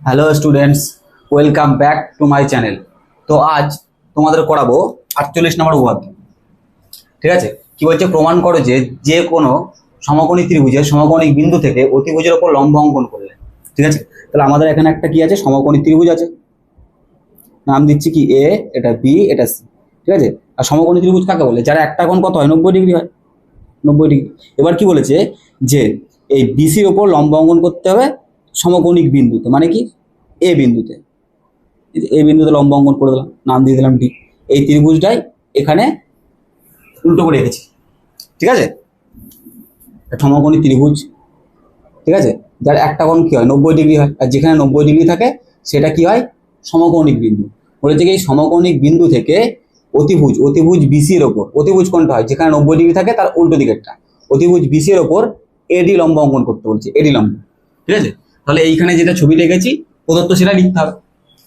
Hello students welcome back to my channel তো আজ তোমাদের করাবো আটচল্লিশ নম্বর উপাধ্যায় ঠিক আছে? কি বলছে? প্রমাণ করো যে যে কোনো সমকোণী ত্রিভুজের সমকোণিক বিন্দু থেকে অতিভুজের ওপর লম্ব অঙ্কন করলে। ঠিক আছে? তাহলে আমাদের এখানে একটা কি আছে? সমকোণী ত্রিভুজ আছে। নাম দিচ্ছি কি? এ এটা বি এটা সি ঠিক আছে? আর সমকোণী ত্রিভুজ কাকে বলে? যারা একটা কোণ কত হয়? নব্বই ডিগ্রি হয়। নব্বই ডিগ্রি। এবার কি বলেছে? যে এই বিসির ওপর লম্ব অঙ্কন করতে হবে সমকোণিক বিন্দুতে মানে কি? এ বিন্দুতে। এ বিন্দুতে লম্ব অঙ্কন করে দিলাম, নাম দিয়ে দিলাম ডি এই ত্রিভুজটাই এখানে উল্টো করে রেখেছি। ঠিক আছে? একটা সমকোণী ত্রিভুজ। ঠিক আছে? যার একটা কোণ কি হয়? নব্বই ডিগ্রি হয়। আর যেখানে নব্বই ডিগ্রি থাকে, সেটা কি হয়? সমকৌণিক বিন্দু। বলেছে কি, এই সমকৌণিক বিন্দু থেকে অতিভুজ অতিভুজ বিসির ওপর, অতিভুজ কোনটা হয়, যেখানে নব্বই ডিগ্রি থাকে, তার উল্টো দিকেরটা। অতিভুজ বিসির ওপর এডি লম্ব অঙ্কন করতে বলছে এডি লম্ব। ঠিক আছে? তাহলে এইখানে যেটা ছবি রেখেছি প্রদত্ত সেটা লিখতে হবে।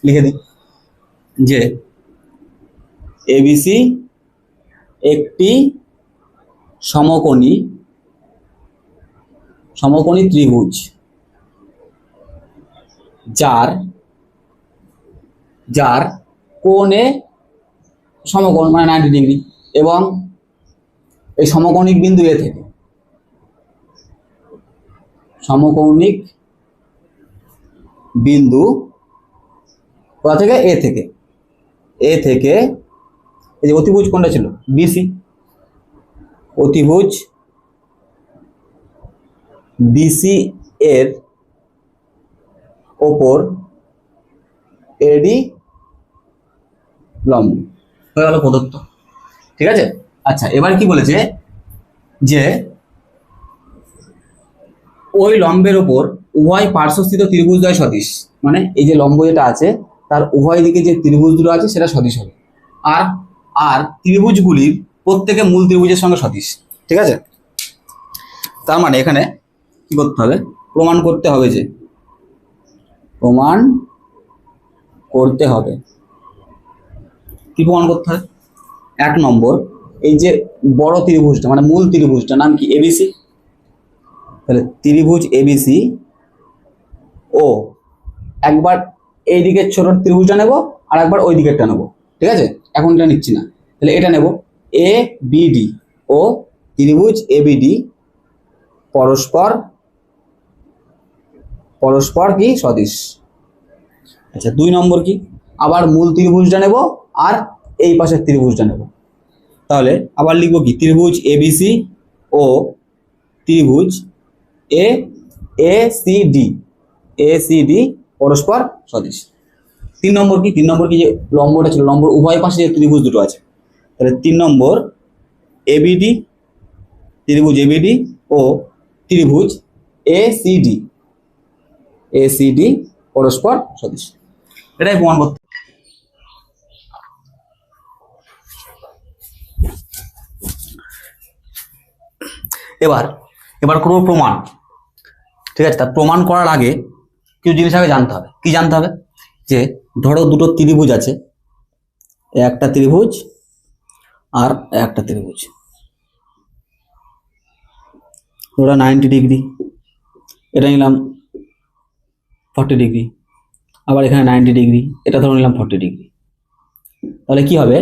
লিখে দিই। যে এবিসি একটি সমকোণী সমকোণী ত্রিভুজ, যার যার কোণে সমকোণ মানে নাইনটি ডিগ্রি এবং এই সমকৌণিক বিন্দু এ থেকে, সমকৌণিক বিন্দু কোথা থেকে? এ থেকে। এ থেকে এই যে অতিভুজ কোনটা ছিল? বিসি অতিভুজ বিসি এর ওপর এডি লম্ব। হয়ে গেল প্রদত্ত। ঠিক আছে? আচ্ছা এবার কি বলেছে? যে ওই লম্বের ওপর উভয় পার্শ্বস্থিত ত্রিভুজদ্বয় সদিশ। মানে এই যে লম্ব যেটা আছে, তার উভয় দিকে যে ত্রিভুজ দুটো আছে, সেটা সদিশ হবে। আর আর ত্রিভুজগুলির প্রত্যেকে মূল ত্রিভুজের সঙ্গে সদিশ। ঠিক আছে? তার মানে এখানে কি করতে হবে? প্রমাণ করতে হবে যে, প্রমাণ করতে হবে। কি প্রমাণ করতে হবে? এক নম্বর, এই যে বড় ত্রিভুজটা মানে মূল ত্রিভুজটা নাম কি? এবিসি তাহলে ত্রিভুজ এবিসি ও একবার এই দিকের ছোট ত্রিভুজটা নেব আর একবার ওই দিকেরটা নেব, ঠিক আছে? এখন এটা নিচ্ছি না। তাহলে এটা নেব এ বিডি ও ত্রিভুজ এ এবিডি পরস্পর পরস্পর কি? সদিশ। আচ্ছা দুই নম্বর কি? আবার মূল ত্রিভুজটা নেব আর এই পাশের ত্রিভুজটা নেব। তাহলে আবার লিখব কি? ত্রিভুজ এবিসি ও ত্রিভুজ A A C D A C D পরস্পর সদিশ। তিন নম্বর কি? তিন নম্বর কি যে লম্বটা ছিল? লম্বর উভয় পাশে যে ত্রিভুজ দুটো আছে। তাহলে তিন নম্বর এবিডি ত্রিভুজ এবিডি ও ত্রিভুজ A C D A C D পরস্পর সদিশ। এটাই প্রমাণ করতে এবার এবার করব প্রমাণ। ঠিক আছে? তা প্রমাণ করার আগে কিছু জিনিস আগে জানতে হবে। কি জানতে হবে? যে ধরো দুটো ত্রিভুজ আছে। একটা ত্রিভুজ আর একটা ত্রিভুজ। ওটা নাইনটি ডিগ্রি এটা নিলাম ফর্টি ডিগ্রি আবার এখানে নাইনটি ডিগ্রি এটা ধরে নিলাম ফর্টি ডিগ্রি তাহলে কি হবে?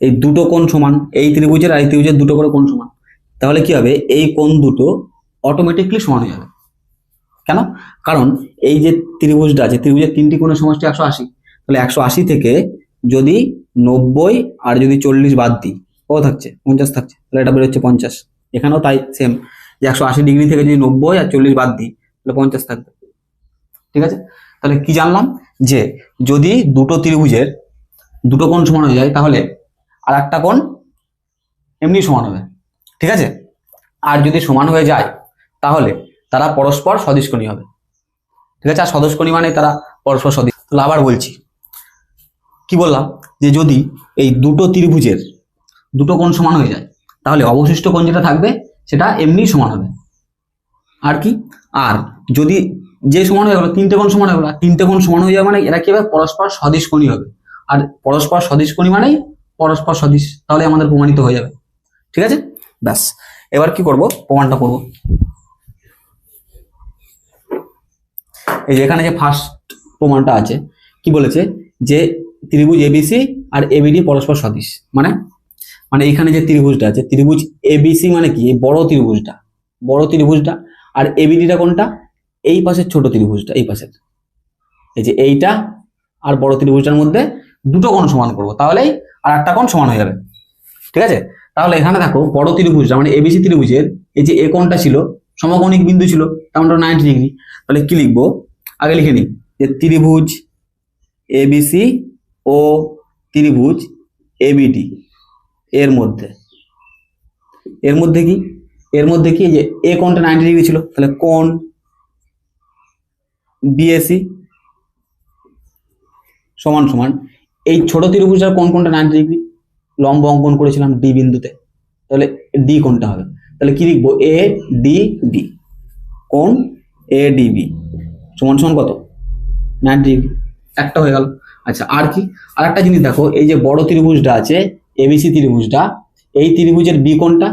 এই দুটো কোণ সমান, এই ত্রিভুজের আর এই ত্রিভুজের দুটো করে কোণ সমান। তাহলে কি হবে? এই কোণ দুটো অটোমেটিকলি সমান হয়ে যাবে। কেন? কারণ এই যে ত্রিভুজটা আছে ত্রিভুজের তিনটি কোণের সমষ্টি একশো আশি, তাহলে একশো আশি থেকে যদি নব্বই আর যদি চল্লিশ বাদ দিই, কত থাকছে? পঞ্চাশ থাকছে, তাহলে এটা বেরোচ্ছে পঞ্চাশ। এখানেও তাই সেম যে একশো আশি ডিগ্রি থেকে যদি নব্বই আর চল্লিশ বাদ দিই, তাহলে পঞ্চাশ থাকবে। ঠিক আছে? তাহলে কি জানলাম? যে যদি দুটো ত্রিভুজের দুটো কোণ সমান হয়ে যায়, তাহলে আর একটা কোণ এমনি সমান হবে। ঠিক আছে? আর যদি সমান হয়ে যায়, তাহলে তারা পরস্পর সদিষ্কণী হবে। ঠিক আছে? আর সদস্কণী মানে তারা পরস্পর সদিশ তাহলে আবার বলছি। কি বললাম? যে যদি এই দুটো ত্রিভুজের দুটো কোণ সমান হয়ে যায়, তাহলে অবশিষ্ট কোণ যেটা থাকবে, সেটা এমনি সমান হবে। আর কি? আর যদি যে সমান হয়ে গেলো, তিনটে কোণ সমান হয়ে গেলো তিনটে কোণ সমান হয়ে যাবে মানে এরা কি হবে? পরস্পর সদিষ্কণী হবে। আর পরস্পর সদিষ্কণী মানেই পরস্পর সদিশ তাহলে আমাদের প্রমাণিত হয়ে যাবে। ঠিক আছে? ব্যাস। এবার কি করব? প্রমাণটা করব। এই যে এখানে যে ফার্স্ট প্রমাণটা আছে, কি বলেছে? যে ত্রিভুজ এবিসি আর এবিডি পরস্পর সদৃশ। মানে মানে এখানে যে ত্রিভুজটা আছে, ত্রিভুজ এবিসি মানে কি? এই বড় ত্রিভুজটা। বড় ত্রিভুজটা। আর এবিডিটা কোনটা? এই পাশের ছোট ত্রিভুজটা, এই পাশের। এই যে এইটা আর বড় ত্রিভুজটার মধ্যে দুটো কোণ সমান করব। তাহলেই আর একটা কোণ সমান হয়ে যাবে। ঠিক আছে? তাহলে এখানে দেখো, বড় ত্রিভুজটা মানে এবিসি ত্রিভুজের এই যে এ কোণটা ছিল সমকোণিক বিন্দু ছিল তেমন নাইনটি ডিগ্রি তাহলে কি লিখব? আগে লিখে নিই, যে ত্রিভুজ এবিসি ও ত্রিভুজ এবিডি এর মধ্যে। এর মধ্যে কি? এর মধ্যে কি? যে এ কোণটা নাইনটি ডিগ্রি ছিল, তাহলে কোণ বিএসি সমান সমান, এই ছোট ত্রিভুজটার কোন কোনটা নাইনটি ডিগ্রি লম্ব অঙ্কন করেছিলাম ডি বিন্দুতে। তাহলে ডি কোনটা হবে। তাহলে কি লিখব? এ ডি বি কোন? এ ডি বি সমান সমান কত? নাইনটি ডিগ্রি একটা হয়ে গেল। আচ্ছা আর কি? আর একটা জিনিস দেখো, এই যে বড় ত্রিভুজটা আছে এবিসি ত্রিভুজটা, এই ত্রিভুজের বি কোনটা?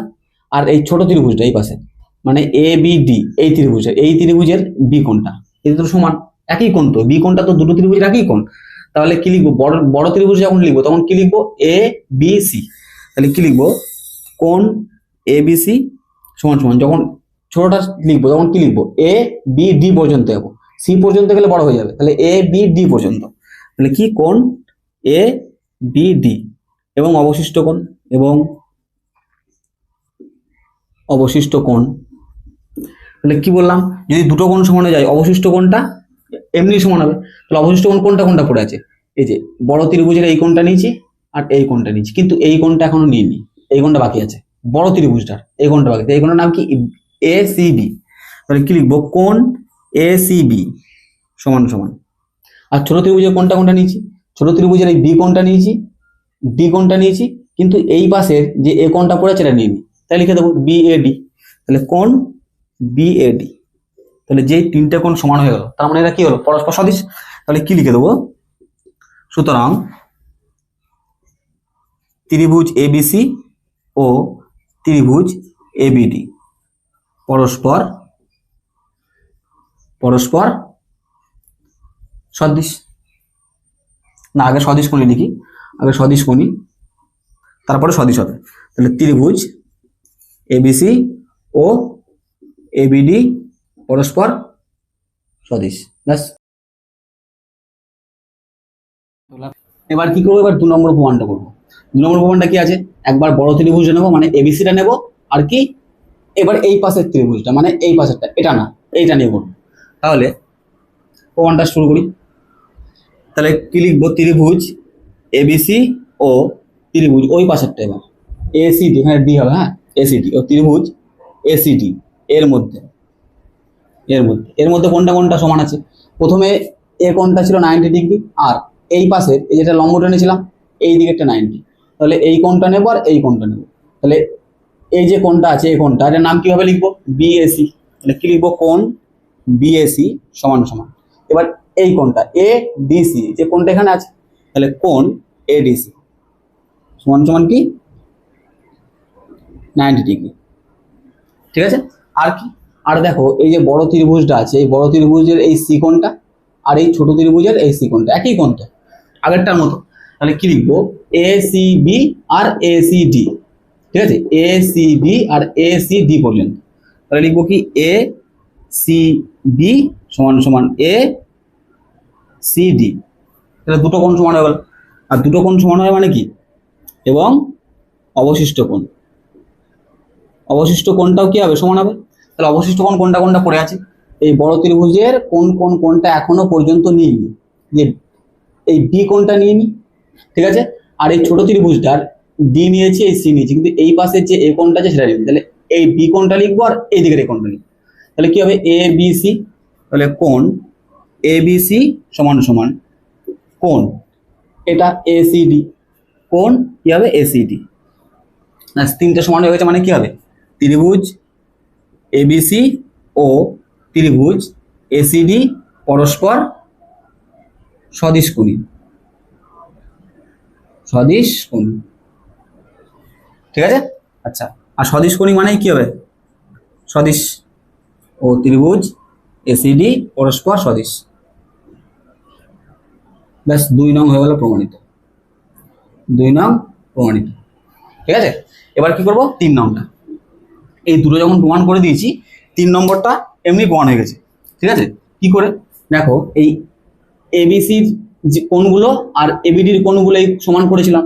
আর এই ছোট ত্রিভুজটা এই পাশে। মানে এ বি ডি এই ত্রিভুজের এই ত্রিভুজের বি কোনটা? এই তো সমান, একই কোণ তো। বি কোনটা তো দুটো ত্রিভুজের একই কোণ। তাহলে কি লিখব? বড় বড় ত্রিভুজ যখন লিখব, তখন কি লিখব? এ বি সি তাহলে কি লিখব? কোন এ বি সি সমান সমান, যখন ছোটটা লিখব, তখন কি লিখব? এ বি ডি পর্যন্ত যাব সি পর্যন্ত গেলে বড় হয়ে যাবে। তাহলে এ বি ডি পর্যন্ত। তাহলে কি কোন এ বি ডি এবং অবশিষ্ট কোণ? এবং অবশিষ্ট কোণ। তাহলে কি বললাম? যদি দুটো কোণ সমান হয়ে যায়, অবশিষ্ট কোণটা এমনি সমান হবে। তাহলে অবশিষ্ট কোণ কোনটা কোনটা পড়ে আছে? এই যে, বড় ত্রিভুজের এই কোণটা নিয়েছি আর এই কোণটা নিয়েছি। কিন্তু এই কোণটা এখনও নিইনি। এই কোণটা বাকি আছে। বড় ত্রিভুজটার এই কোণটা বাকি। এই কোণটার নাম কি? এ সি বি তাহলে কি লিখব? কোণ এ সি বি সমান সমান। আর ছোট ত্রিভুজের কোনটা কোনটা নিয়েছি? ছোট ত্রিভুজের এই বি কোণটা নিয়েছি ডি কোণটা নিয়েছি, কিন্তু এই পাশের যে এ কোণটা পড়ে আছে এটা নিয়ে নিই তাই লিখে দেবো বি এ ডি তাহলে কোণ বি এ ডি তাহলে যেই তিনটে কোণ সমান হয়ে গেল, তার মানে এটা কি হলো? পরস্পর সদিশ। তাহলে কি লিখে দেবো? সুতরাং ত্রিভুজ এবিসি ও ত্রিভুজ এবিডি পরস্পর পরস্পর সদৃশ। না, আগে সদৃশ কোণী লিখি। আগে সদৃশ কোণী তারপরে সদৃশ হবে। তাহলে ত্রিভুজ এবিসি ও এবিডি পরস্পর সদৃশ। ব্যাস। এবার কি করব? এবার দু নম্বর প্রমাণটা করব। দু নম্বর প্রমাণটা কি আছে? একবার বড় ত্রিভুজটা নেব মানে এবিসিটা নেব, আর কি? এবার এই পাশের ত্রিভুজটা মানে এই পাশেরটা, এটা না, এইটা নিয়ে করব তাহলে প্রমাণটা শুরু করি। তাহলে কি লিখব? ত্রিভুজ এবিসি ও ত্রিভুজ, ওই পাশেরটা এবার। এসিডি এখানে ডি হবে হ্যাঁ? এসিডি ও ত্রিভুজ এসিডি এর মধ্যে। এর মধ্যে। এর মধ্যে কোনটা কোনটা সমান আছে? প্রথমে এ কোনটা ছিল? Ninety degree. আর এই পাশের, এই যেটা লম্ব টেনেছিলাম এই দিকেরটা নাইনটি। তাহলে এই কোনটা নেব আর এই কোনটা নেব। তাহলে এই যে কোনটা আছে, এই কোনটা এটার নাম কীভাবে লিখব? বিএসি তাহলে কি লিখব? কোন বিএসি সমান সমান। এবার এই কোনটা এ ডিসি যে কোনটা এখানে আছে, তাহলে কোন এডিসি সমান সমান কি? Ninety degree. ঠিক আছে? আর কি? আর দেখো, এই যে বড় ত্রিভুজটা আছে, এই বড় ত্রিভুজের এই সি কোণটা আর এই ছোট ত্রিভুজের এই সি কোণটা, একই কোণটা, আগেরটার মতো। তাহলে কি লিখব? এ সি বি আর এ সি ডি ঠিক আছে? এ সি বি আর এ সি ডি পর্যন্ত। তাহলে লিখব কি? এ সি বি সমান সমান এ সি ডি তাহলে দুটো কোণ সমান হবে আর দুটো কোণ সমান হয় মানে কি? এবং অবশিষ্ট কোণ। অবশিষ্ট কোণটাও কি হবে? সমান হবে। তাহলে অবশিষ্ট কোণ কোনটা কোনটা পড়ে আছে। এই বড় ত্রিভুজের কোন কোন কোনটা এখনও পর্যন্ত নিইনি। যে এই বি কোনটা নিয়ে নিইনি ঠিক আছে? আর এই ছোট ত্রিভুজটার ডি নিয়েছি, এই সি নিয়েছি। কিন্তু এই পাশের যে এ কোনটা আছে, সেটা নিইনি তাহলে এই বি কোনটা লিখব আর এই দিকের এ কোনটা লিখব। তাহলে কি হবে? এ, বি, সি, তাহলে কোন এ, বি, সি সমান সমান কোন এটা এ, সি, ডি। কোন কি হবে? A, C, D. তিনটে সমান হয়ে গেছে মানে কি হবে? ত্রিভুজ, এ এবিসি ও ত্রিভুজ এসিডি পরস্পর সদিশ কোণী সদিশ কোণী ঠিক আছে? আচ্ছা আর সদিশ কোণী মানেই কি হবে? সদিশ ও ত্রিভুজ এসিডি পরস্পর সদৃশ ব্যাস, দুই নং হয়ে গেল প্রমাণিত। দুই নং প্রমাণিত। ঠিক আছে? এবার কি করব? তিন নংটা। এই দুটো যখন প্রমাণ করে দিয়েছি, তিন নম্বরটা এমনি প্রমাণ হয়ে গেছে। ঠিক আছে? কি করে? দেখো, এই এবিসির যে কোণগুলো আর এবিডির কোণগুলো এই সমান করেছিলাম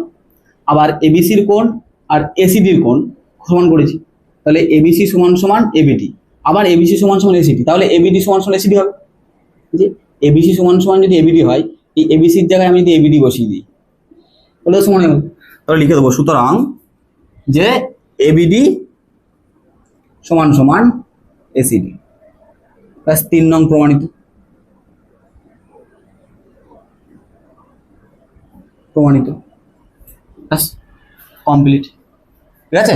আবার এবিসির কোণ আর এসিডির কোণ সমান করেছি তাহলে এবিসি সমান সমান এবিডি আবার এবিসি সমান সমান এসিডি তাহলে এবিডি সমান সমান এসিডি হবে যে এবিসি সমান সমান যদি এবিডি হয় এই এবিসির জায়গায় আমি যদি এবিডি বসিয়ে দিই তাহলে সমান হয়ে গেল তাহলে লিখে দেবো সুতরাং যে এবিডি সমান সমান এসিডি ব্যাস তিন নং প্রমাণিত প্রমাণিত। ব্যাস কমপ্লিট ঠিক আছে?